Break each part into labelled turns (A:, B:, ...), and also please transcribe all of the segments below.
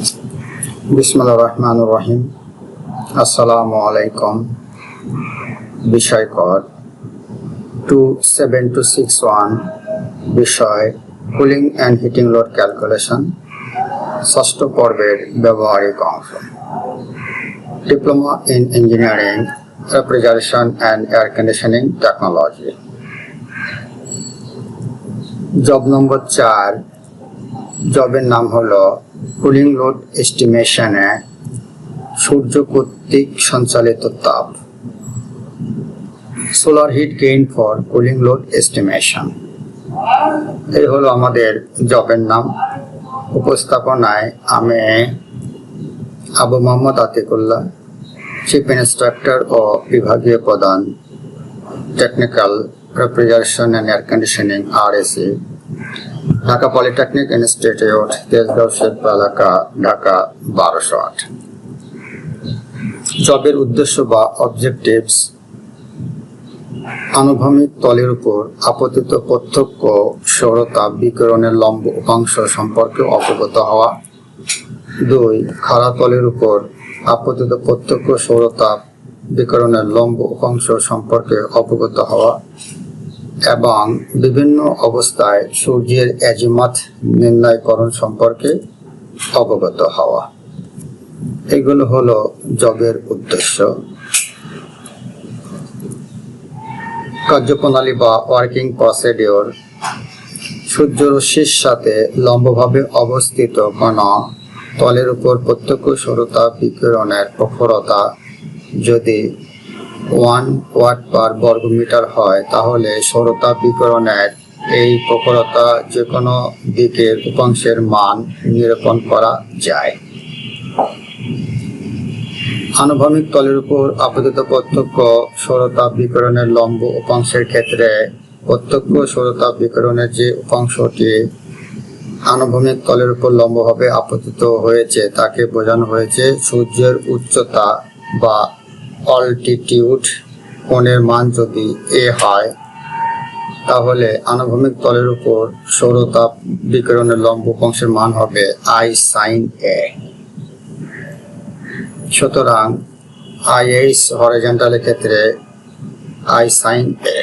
A: বিসমুল্লাহ রহমান রহিম আসসালামু আলাইকুম বিষয় কর two seven two six one বিষয় cooling and heating load calculation ষষ্ঠ পর্বের ব্যবহারিক অংশ. Diploma in engineering refrigeration and air conditioning technology job number চার জবের নাম হলো কুলিং লোড এস্টিমেশনে সূর্য কর্তৃক সঞ্চালিত তাপ। Solar heat gain for cooling load estimation. এই হলো আমাদের জবের নাম। উপস্থাপনায় আমি আবু মোহাম্মদ আতিকুল্লাহ চিফ ইন্সট্রাক্টর ও বিভাগীয় প্রধান technical refrigeration and air conditioning R AC Dhaka polytechnic institute Tejgaon শিল্প এলাকা ঢাকা বারোশো আট। জবের উদ্দেশ্য বা অবজেক্টিভস আনুভূমিক তলের উপর আপতিত প্রত্যক্ষ সৌরতাপ বিকিরণের লম্ব উপাংশ সম্পর্কে অবগত হওয়া। দুই, খাড়া তলের উপর আপতিত প্রত্যক্ষ সৌরতাপ বিকরণের লম্ব উপাংশ সম্পর্কে অবগত হওয়া। এবং বিভিন্ন অবস্থায় সূর্যের অ্যাজিমাত নির্ণয়করণ সম্পর্কে অবগত হওয়া। এগুলো হলো জবের উদ্দেশ্য। কার্যপ্রণালী বা ওয়ার্কিং প্রসিডিওর। সূর্যরশ্মির সাথে লম্বভাবে অবস্থিত কোন তলের উপর প্রত্যক্ষ সৌরতা বিকিরণের প্রখরতা যদি ওয়ান ওয়াট পার বর্গমিটার হয়, তাহলে সৌরতাপ বিকিরণের এই প্রখরতা যে কোনো দিকের উপাংশের মান নিরূপণ করা যায়। আনুভূমিক তলের উপর আপাতত প্রত্যক্ষ সৌরতাপ বিকিরণের লম্ব উপাংশের ক্ষেত্রে প্রত্যক্ষ সৌরতাপ বিকিরণের যে উপাংশটি আনুভূমিক তলের উপর লম্বভাবে আপতিত হয়েছে, তাকে বোঝানো হয়েছে সূর্যের উচ্চতা বা অল্টিটিউড কোণের মান যদি এ হয়, তাহলে আনুভূমিক তলের উপর সৌরতাপ বিকিরণের লম্ব উপাংশের মান হবে আই সাইন এ সুতরাং আই এইচ হরিজেন্টালের ক্ষেত্রে আই সাইন এ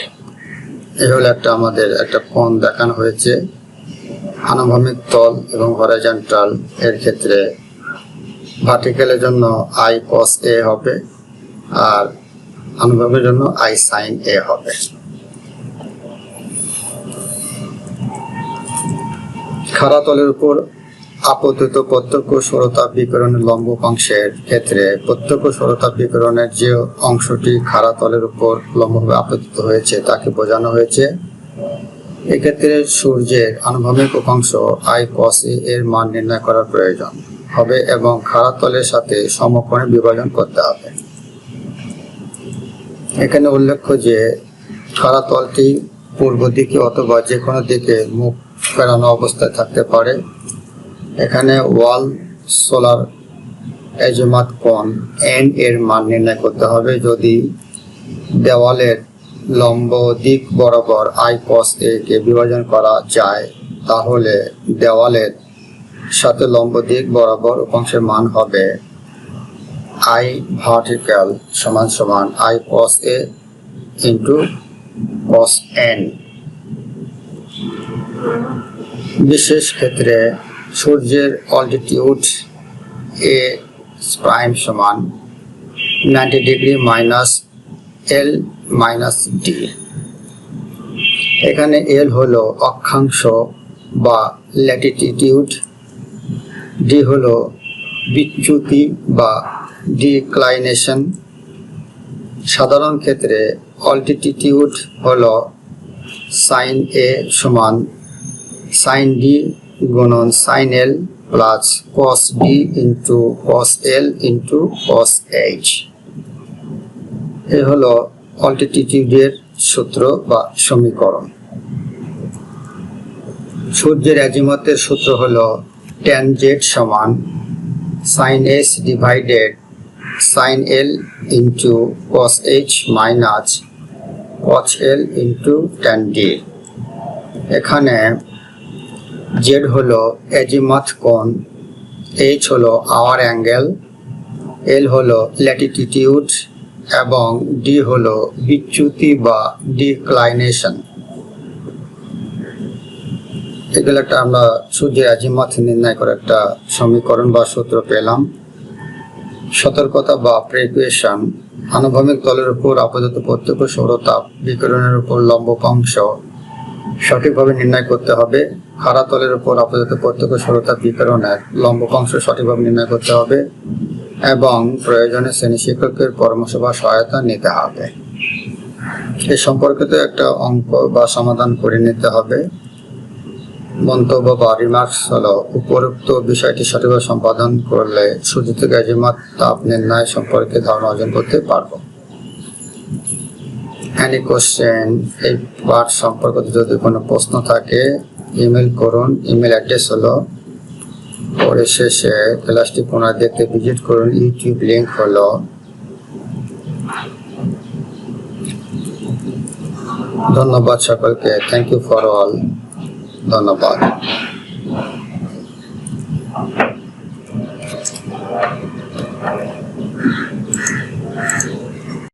A: এই হলো একটা আমাদের একটা কোণ দেখানো হয়েছে। আনুভূমিক তল এবং হরিজেন্টাল এর ক্ষেত্রে ভার্টিক্যালের জন্য আই কস এ হবে। আর অনুভবের জন্য আই সাইন এ হবে। খাড়া তলের উপর আপতিত প্রত্যক্ষ সৌরতাপ বিকিরণের লম্ব অংশের ক্ষেত্রে প্রত্যক্ষ সৌরতাপ বিকিরণের যে অংশটি খাড়া তলের উপর লম্বভাবে আপতিত হয়েছে, তাকে বোঝানো হয়েছে। এক্ষেত্রে সূর্যের আনুভূমিক উপাংশ আই কস এর মান নির্ণয় করার প্রয়োজন হবে এবং খাড়া তলের সাথে সমকোণে বিভাজন করতে হবে। এখানে উল্লেখ্য যে খাড়া তলটি পূর্ব দিকে অথবা যে কোনো দিকে মুখ ফেরানো অবস্থায় থাকতে পারে। এখানে ওয়াল, সোলার এজমাত কোণ এন এর মান নির্ণয় করতে হবে। যদি দেওয়ালের লম্ব দিক বরাবর আই কস এ কে বিভাজন করা যায়, তাহলে দেওয়ালের সাথে লম্ব দিক বরাবর উপাংশের মান হবে আই ভার্টিক্যাল সমান সমান I cos A into cos N বিশেষ ক্ষেত্রে সূর্যের অল্টিটিউড এ প্রাইম সমান ninety degree minus L minus D এখানে এল হলো অক্ষাংশ বা ল্যাটিটিউড ডি হলো বিচ্যুতি বা ডিক্লাইনেশন সাধারণ ক্ষেত্রে অল্টিটিউড হল সাইন এ সমান সাইন ডি গুণন sine L plus cos D into cos L into cos H A হল অল্টিটিউডের সূত্র বা সমীকরণ। সূর্যের অ্যাজিমতের সূত্র হলো টেন জেড সমান sine S divided sine L into cos H minus cos L into tan D এখানে জেড হলো অ্যাজিমাথ কোণ এইচ হলো আওয়ার অ্যাঙ্গেল এল হলো ল্যাটিটিউড এবং ডি হলো বিচ্যুতি বা ডিক্লাইনেশন এগুলো একটা আমরা সূর্যের আজিমত নির্ণয় করে একটা সমীকরণ বা সূত্র পেলাম। সতর্কতা বা প্রেকুয়েশন আনুভূমিক তলের উপর আপাতত প্রত্যক্ষ সৌরতাপ বিকিরণের উপর লম্বকাংশ সঠিকভাবে নির্ণয় করতে হবে। খাড়া তলের উপর আপাতত প্রত্যক্ষ সৌরতাপ বিকিরণের লম্বকাংশ সঠিকভাবে নির্ণয় করতে হবে এবং প্রয়োজনে শ্রেণি শিক্ষকের পরামর্শ বা সহায়তা নিতে হবে। এ সম্পর্কিত একটা অঙ্ক বা সমাধান করে নিতে হবে। মন্তব্য বা রিমার্কস হলো, উপরোক্ত বিষয়টি সঠিকভাবে সম্পাদন করলে থেকে আজিমাত তাপ নির্ণয় সম্পর্কে ধারণা অর্জন করতে পারব। এনি কোশ্চেন এই পাঠ সম্পর্কিত যদি কোনো প্রশ্ন থাকে ইমেল করুন। ইমেল অ্যাড্রেস হলো পরে শেষে ক্লাসটি পুনরায় দেখতে ভিজিট করুন। ইউটিউব লিঙ্ক হলো ধন্যবাদ সকলকে। থ্যাংক ইউ ফর অল ধন্যবাদ Thank you.